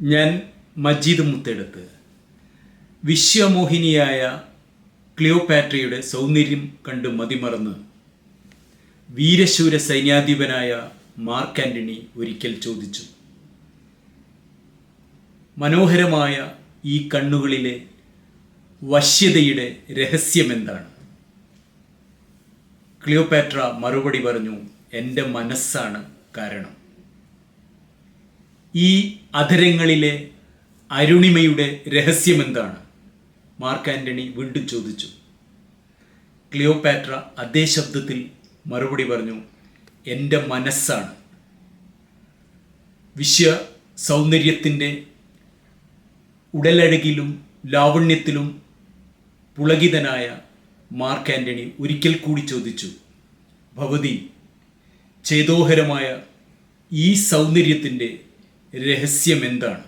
ഞാൻ മജീദ് മുത്തെടുത്ത്. വിശ്വമോഹിനിയായ ക്ലിയോപാട്രയുടെ സൗന്ദര്യം കണ്ട് മതിമറന്ന് വീരശൂര സൈന്യാധിപനായ മാർക്ക് ആന്റണി ഒരിക്കൽ ചോദിച്ചു. മനോഹരമായ ഈ കണ്ണുകളിലെ വശ്യതയുടെ രഹസ്യമെന്താണ്? ക്ലിയോപാട്ര മറുപടി പറഞ്ഞു എന്റെ മനസ്സാണ് കാരണം. ഈ അധരങ്ങളിലെ അരുണിമയുടെ രഹസ്യമെന്താണ്? മാർക്ക് ആന്റണി വീണ്ടും ചോദിച്ചു. ക്ലിയോപാട്ര അതേ ശബ്ദത്തിൽ മറുപടി പറഞ്ഞു എന്റെ മനസ്സാണ്. വിശ്വ സൗന്ദര്യത്തിന്റെ ഉടലഴകിലും ലാവണ്യത്തിലും പുളകിതനായ മാർക്ക് ആന്റണി ഒരിക്കൽ കൂടി ചോദിച്ചു ഭവതി ചേതോഹരമായ ഈ സൗന്ദര്യത്തിന്റെ രഹസ്യം എന്താണ്?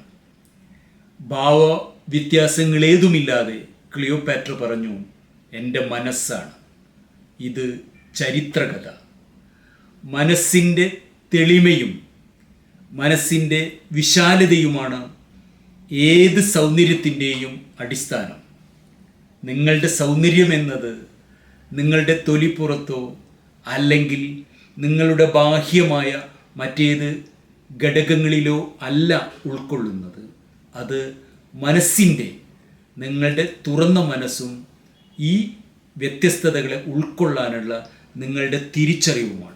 ഭാവ വ്യത്യാസങ്ങളേതുമില്ലാതെ ക്ലിയോപാട്ര പറഞ്ഞു എന്റെ മനസ്സാണ്. ഇത് ചരിത്രകഥ. മനസ്സിന്റെ തെളിമയും മനസ്സിന്റെ വിശാലതയുമാണ് ഏത് സൗന്ദര്യത്തിന്റെയും അടിസ്ഥാനം. നിങ്ങളുടെ സൗന്ദര്യം എന്നത് നിങ്ങളുടെ തൊലിപ്പുറത്തോ അല്ലെങ്കിൽ നിങ്ങളുടെ ബാഹ്യമായ മറ്റേത് ഘടകങ്ങളിലോ അല്ല ഉൾക്കൊള്ളുന്നത്. അത് മനസ്സിന്റെ നിങ്ങളുടെ തുറന്ന മനസ്സും ഈ വ്യത്യസ്തതകളെ ഉൾക്കൊള്ളാനുള്ള നിങ്ങളുടെ തിരിച്ചറിവുമാണ്.